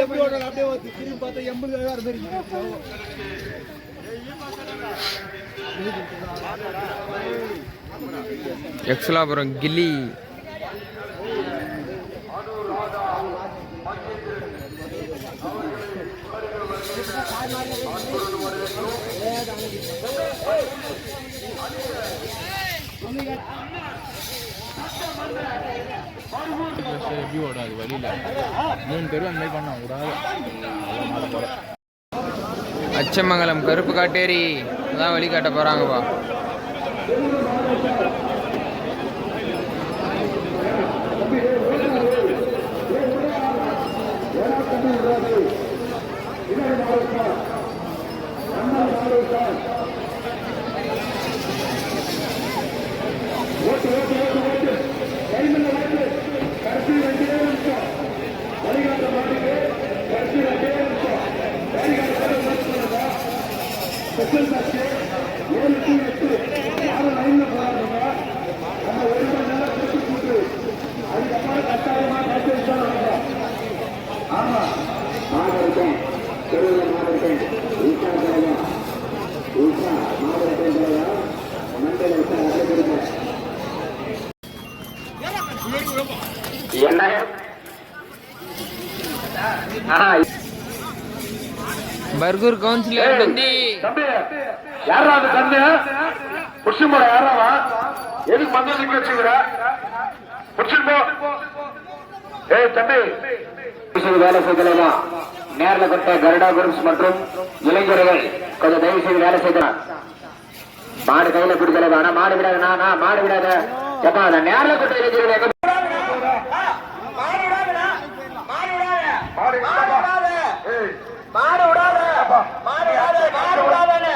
எப்படி ஓடுறாங்க அப்படியே வந்து திரும்பி பார்த்தா எண்பது வேற மாதிரி எக்ஸலாபுரம் கில்லி எப்படி ஓடாது வழியில் மூணு பேரும் அந்த மாதிரி பண்ண விடாது அச்சமங்கலம் கருப்பு காட்டேரி அதான் வழி காட்ட பர்கூர் கவுன்சிலர் தம்பி தம்பி யாரா அது கண்ணு புடிச்சு போட யாராவா எதுக்கு நிக்க வச்சுக்கிற? புடிச்சுட்டு போ ஏய் தம்பி. வேலை செய்யலாம் நேரில் கொண்ட கருடா குரூப்ஸ் மற்றும் இளைஞர்கள். கொஞ்சம் தயவு செய்து வேலை செய்யலாம் மாடு கையில பிடிக்கல ஆனா மாடு விடாத நான் மாடு விடாத. எப்பா நேரில் கொண்ட இளைஞர்கள் மாடு விடாத மாடு விடாதானே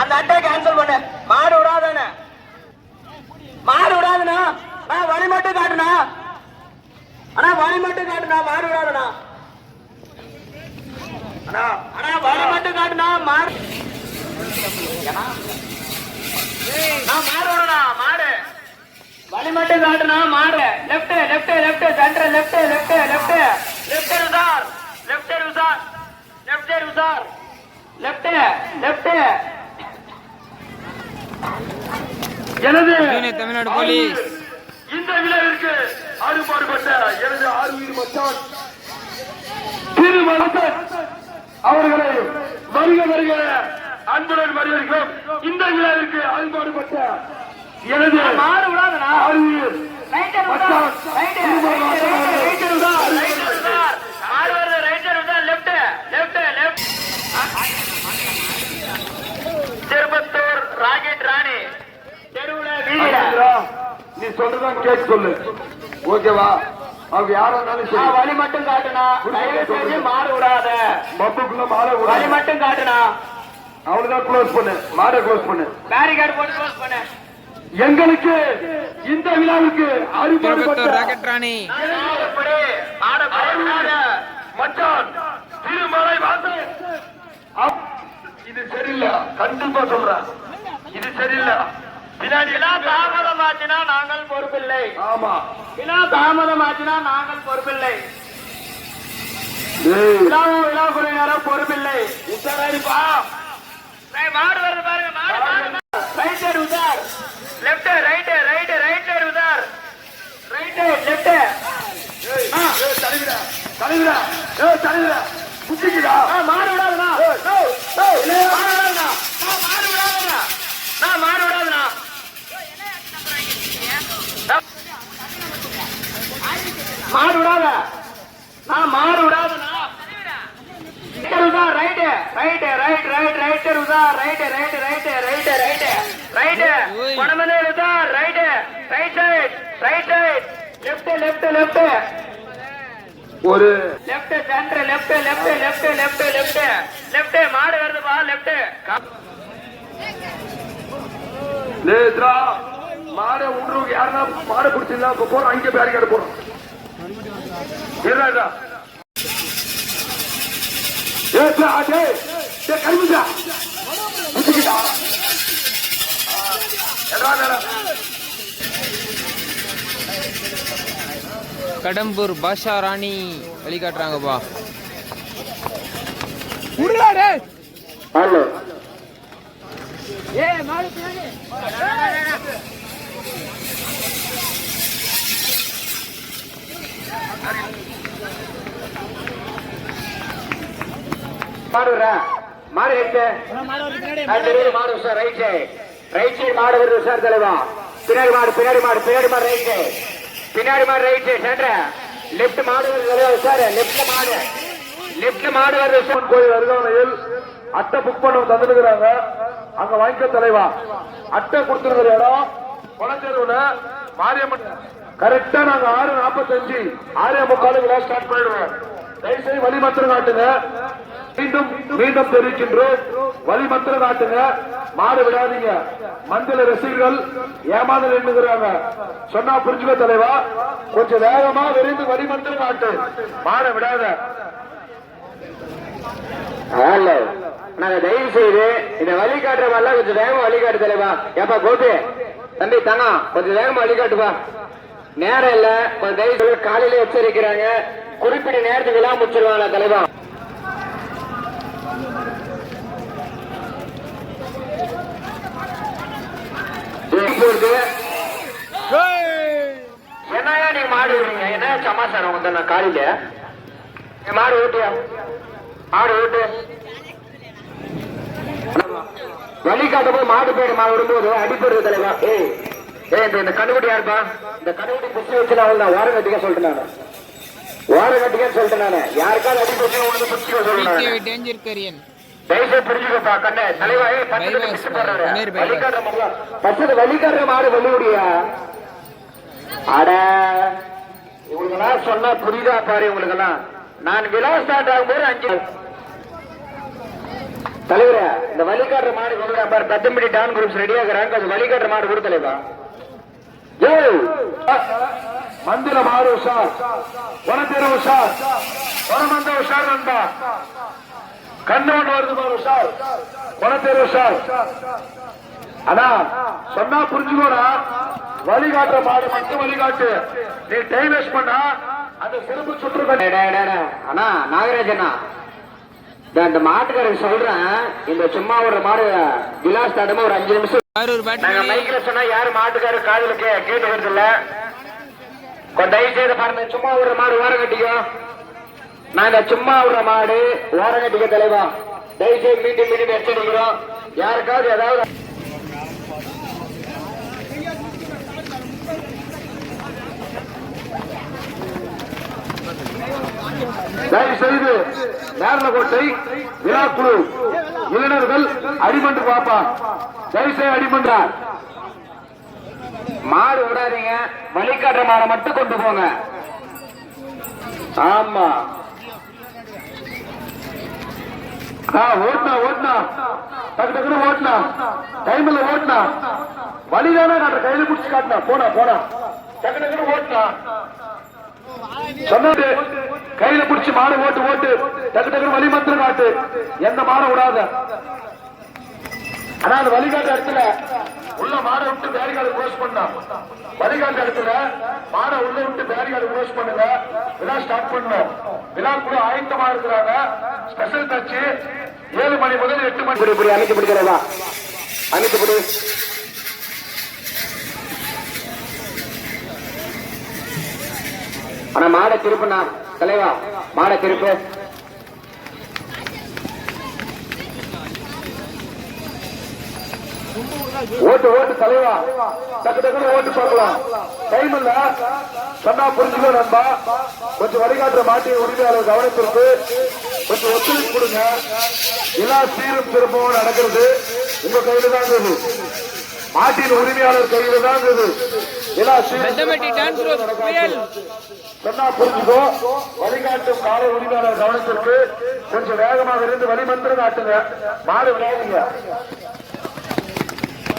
அந்த அட்டை கேன்சல் பண்ணு. மாடு விடாதானே மாடு விடாதண்ணா நான் வழி மட்டும் காட்டுனா அண்ணா வழி மட்டும் காட்டுனா மாடு விடாதண்ணா. அண்ணா அண்ணா வழி மட்டும் காட்டுனா மாடு. நான் மாடு விடணா மாடு. வழி மட்டும் காட்டுனா மாடு. Left left left centre left left left left உசார். Left உசார். லெஃப்ட் உசார். லெஃப்ட் லெஃப்ட் எனது தமிழ்நாடு போலீஸ். இந்த விழாவிற்கு ஆறுபாடுபட்ட எனது உயிர் மச்சான் திருமணத்தன் அவர்களை வருக வருக அன்புடன் வருகிறோம் இந்த விழாவிற்கு ஆறுபாடுபட்ட எனது ஆறு உயிர் ரைட்டர் மச்சான் திருப்பத்தூர் ராக்கெட் ராணி. நீ சொல்றதான் கேட்டு சொல்லு ஓகேவா? அவங்க யாரா இருந்தாலும் ஆ, சரி வழி மட்டும் காட்டுனா தயவு செஞ்சு மாடு விடாத மப்புக்குள்ள மாலை வழி விடாது மட்டும் காட்டுனா. அவனுதான் க்ளோஸ் பண்ணு. மாடை க்ளோஸ் பண்ணு. பேரிகார்டு போட்டு க்ளோஸ் பண்ணு. எங்களுக்கு இந்த விழாவுக்கு அறுபடுபட்ட ராக்கெட் ராணி. மச்சான் திருமலை வாசல் அப்- இது சரியில்லை. கண்டிப்பா சொல்றேன். இது சரியில்லை. விழா தாமதமாச்சுனா நாங்கள் பொறுப்பில்லை. ஆமா. விழா தாமதமாச்சுனா நாங்கள் பொறுப்பில்லை. விழாவும் விழா குழுவினரும் பொறுப்பில்லை. உத்தரவிப்பா மாடு வருது பாருங்க மாடு right side உதார் left right right right side உதார் right left தலைவிடா தலைவிடா. தலைவிடா. குச்சிக்குடா மாடு விடாதுண்ணா ஏய், ஏய், ஏய், இல்லையா? மாடு விடாதுண்ணா நான் மாடு விடாதுண்ணா நான் மாடு விடாதுண்ணா மாடு விடாத நான் மாடு விடாத right right right right right ருதா right right right right right right பணமனே ருதா right right side right side left left left ஒரு left centre left left left left left left மாடு வருதுப்பா லெஃப்ட் லேத்ரா மாடை விடுறவங்க யாருன்னா மாடை பிடிச்சிருந்தா போறோம் அங்கே பேரிக்காடு போறோம் கருமிடா முட்டிக்கிட்டா எடா எடா கடம்பூர் பாஷா ராணி வழிகாட்டுறாங்கப்பா ஹலோ. மாடுறா மாடு எட்டு மாடு sir right side right side மாடு வருது. சார் தலைவா. பின்னாடி மாடு பின்னாடி மாடு பின்னாடி மாடு பின்னாடி மாடு ரைட் சைடு சென்ற லெப்ட் மாடு வருது சார் லெப்ட்ல மாடு லெப்ட்ல மாடு வருது கோயில் அருகாமையில் அட்டை புக் பண்ண தந்துருக்கிறாங்க. அங்க வாங்கிக்க தலைவா. அட்டை கொடுத்துருக்கிற இடம் குளத்தெருவுல மாரியம்மன். கரெக்டா நாங்க ஆறு நாற்பத்தஞ்சு ஆறே முக்காலுக்கு ஸ்டார்ட் பண்ணிடுவோம். தயவுசெய்து வழி மாத்திரம் காட்டுங்க. மீண்டும் மீண்டும் தெரிவிக்கின்றோம். வழி நாட்டுங்க காட்டுங்க மாடு விடாதீங்க. மந்திர ரசிகர்கள் ஏமாதல் எண்ணுகிறாங்க சொன்னா புரிஞ்சுக்க தலைவா கொஞ்சம் வேகமா விரைந்து வழி நாட்டு காட்டு விடாத. நாங்க தயவு செய்து இந்த வழிகாட்டுற மாதிரிலாம் கொஞ்சம் வேகமா வழிகாட்டு தலைவா. ஏப்பா கோபி தம்பி தனா கொஞ்சம் வேகமா வழிகாட்டுவா நேரம் இல்ல கொஞ்சம் தயவு செய்து காலையில எச்சரிக்கிறாங்க. குறிப்பிட்ட நேரத்துக்கு எல்லாம் முடிச்சிருவாங்க தலைவா? போகுது. என்னய்யா நீங்க மாடு விடுறீங்க என்ன சமாச்சாரம் வந்து நான் காலையில? மாடு ஓட்டியா மாடு ஓட்டு. வழி காட்டும் போது மாடு பேடு மாடு விடும்போது அடிப்படுறது தலைவா. ஏய் ஏய் இந்த இந்த கண்ணுக்குட்டி யாருப்பா? இந்த கண்ணுக்குட்டி புடிச்சு வச்சு நான் அவள் ஓரம் கட்டிக்க சொல்லிட்டு நானு. ஓரம் கட்டிக்கன்னு சொல்லிட்டு நானு. யாருக்காவது அடி போச்சு உனக்கு புடிச்சுக்க சொல்லிட்டு டேஞ்சர் கரியன் தயவுசெய்து புரிஞ்சுக்கப்பா கண்ணே. தலைவா ஏய் பத்து மாதிரிலாம் பச்சது வழிகாட்டுற மாடு வள்ளியுடியா அட இவங்களுக்கெல்லாம் சொன்னா புரியுதா பாரு இவங்களுக்கெல்லாம். நான் விழா ஸ்டார்ட் ஆகும்போது அஞ்சு தலைவரே இந்த வழிகாட்டுற மாடு கொண்டு பாரு. தத்தம்படி டான் குரூப்ஸ் ரெடியா இருக்கிறாங்க அது வழிகாட்டுற மாடு கொடு தலைவா. ஏய் மந்திர மாறு உஷார். வனத்திர உஷார். வனமந்த உஷார் நண்பா. கண்ணவன் வருது பாரு உஷார். வனத்திர உஷார். அண்ணா சொன்னா புரிஞ்சுக்கோடா. வழிகாட்டுற மாடு மட்டும் வழிகாட்டு. நீ டைம் வேஸ்ட் பண்ணா அந்த சிறப்பு சுற்று அண்ணா நாகராஜண்ணா நான் இந்த மாட்டுக்காரருக்கு சொல்றேன் இந்த சும்மா ஒரு மாடு விலாஸ் தாண்டமா ஒரு அஞ்சு நிமிஷம் நாங்க மைக்ல சொன்னா யாரு மாட்டுக்காரு காதுல கே கேட்டு வருது இல்ல? கொஞ்சம் தயவு செய்து பாருங்க சும்மா ஒரு மாடு ஓரம் கட்டிக்கோ. நாங்க சும்மா விடுற மாடு ஓரங்கட்டிக்க தலைவா. தயவுசெய்து மீண்டும் மீண்டும் எச்சரிக்கிறோம். யாருக்காவது ஏதாவது தயவு செய்து நேரலகோட்டை விழாக்குழு இளைஞர்கள் அடிமன்று பாப்பா. தயவு செய்து அடிமன்றா மாடு விடாதீங்க வழிகாட்டுற மாடை மட்டும் கொண்டு போங்க. ஆமா. ஓட்டுனா ஓட்டுனா. டக்கு டக்குனு ஓட்டுனா. டைம்ல ஓட்டுனா. வழிதானே காட்டுற. கையில பிடிச்சு காட்டினா. போனா போனா டக்கு டக்குனு ஓட்டுனா. சொன்னது கையில பிடிச்சு மாடு ஓட்டு ஓட்டு. டக்கு டக்குனு வழி மந்திரம் காட்டு. எந்த மாடை விடாத. ஆனா அது வழிகாட்டு இடத்துல உள்ள மாடை விட்டு பேரிகார்டு க்ளோஸ் பண்ணா. வழிகாட்டு இடத்துல மாடை உள்ள விட்டு பேரிகார்டு க்ளோஸ் பண்ணுங்க. விழா ஸ்டார்ட் பண்ணும் விழா கூட ஆயத்தமா இருக்கிறாங்க. ஸ்பெஷல் டச்சு ஏழு மணி முதல் எட்டு மணி இப்படி இப்படி அமைக்கப்படுகிறதா? அமைக்கப்படு. ஆனா மாட திருப்பு திருப்புண்ணா தலைவா மாட திருப்பு. ஓட்டு ஓட்டு தலைவா. டக்கு டக்குனு ஓட்டு பார்க்கலாம். டைம் இல்ல. சொன்னா புரிஞ்சுக்கோ நண்பா. கொஞ்சம் வழிகாட்டுற மாட்டிய உரிமையாளர் கவனத்திற்கு கொஞ்சம் ஒத்துழைப்பு கொடுங்க. எல்லா சீரும் திரும்பவும் நடக்கிறது. உங்க கையில தான் இருக்குது. மாட்டின் உரிமையாளர் கையில தான் இருக்குது. எல்லா சீரும் சொன்னா புரிஞ்சுக்கோ. வழிகாட்டும் காலை உரிமையாளர் கவனத்திற்கு கொஞ்சம் வேகமாக இருந்து வழிமந்திரம் காட்டுங்க மாடு விளையாடுங்க.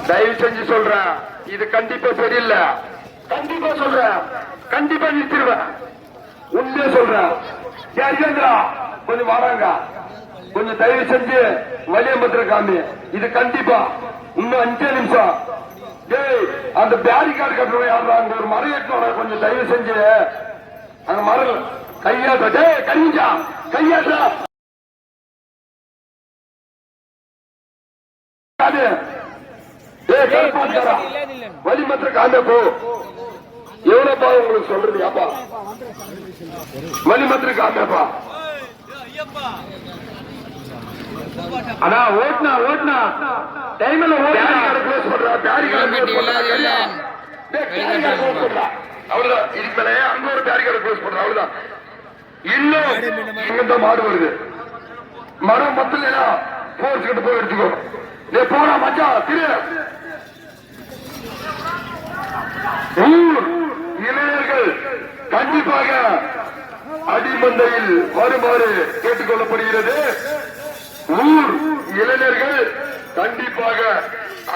தயவு செஞ்சு சொல்றேன். இது கண்டிப்பா சரியில்லை. கண்டிப்பா சொல்றேன். கண்டிப்பா நிறுத்திடுவேன். உண்மையா சொல்றேன். ஏன் கொஞ்சம் வராங்க. கொஞ்சம் தயவு செஞ்சு வலியம்பத்திர காமி இது கண்டிப்பா. இன்னும் அஞ்சே நிமிஷம். டேய் அந்த பேரிகார்டு கட்டுறவன் யாரா அங்க ஒரு மரம் ஏற்றணும் கொஞ்சம் தயவு செஞ்சு அந்த மரம் கையாட்ட டேய் கையா கையாட்டா வலிமத்திர காமி போ. எவ்வளவுப்பா உங்களுக்கு சொல்றது அப்பா வலிமத்திர காமியாப்பா. அண்ணா ஓட்டுனா ஓட்டுனா டைம்ல ஓட்டுனா க்ளோஸ் பண்றா அவ்வளவுதான். இதுக்கு மேல அங்க ஒரு பேரிகார்டு க்ளோஸ் பண்றா அவ்வளவுதான். இன்னும் தான் மாடு வருது. மரம் மத்தலையா போர்ஸ் கிட்ட போய் எடுத்துக்கோ. நீ போனா மச்சான் திரு. ஊர் இளைஞர்கள் கண்டிப்பாக அடிமந்தையில் வருமாறு கேட்டுக்கொள்ளப்படுகிறது. ஊர் இளைஞர்கள் கண்டிப்பாக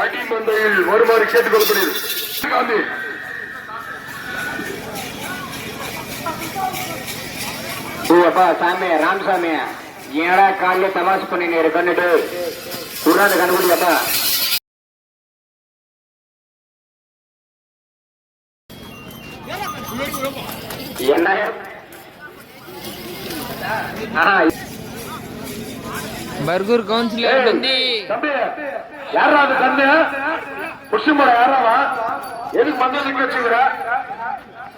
அடிமந்தையில் வருமாறு கேட்டுக்கொள்ளப்படுகிறது. காந்தி. அப்பா சாமி ராமசாமி ஏடா காலையில தமாஷ் பண்ணி இருக்கன்னுட்டு குரான கண்டுபிடிக்கப்பா பர்கூர் கவுன்சிலர் வந்து தம்பி யாரா அது கண்ணு? புஷ்டிமோட யாராவா எதுக்கு மஞ்சள் நிக்க வச்சுக்கிற?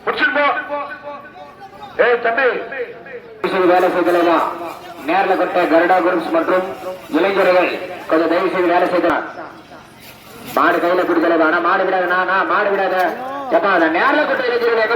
புஷ்டிமோ ஏய் தம்பி. வேலை செய்தலாம் நேரில் கொண்ட கருடா குரூப்ஸ் மற்றும் இளைஞர்கள் கொஞ்சம் தயவு செய்து வேலை செய்தலாம் மாடு கையில பிடிக்கல ஆனா மாடு விடாத நான் மாடு விடாத. நேரில் கொண்ட இளைஞர்கள்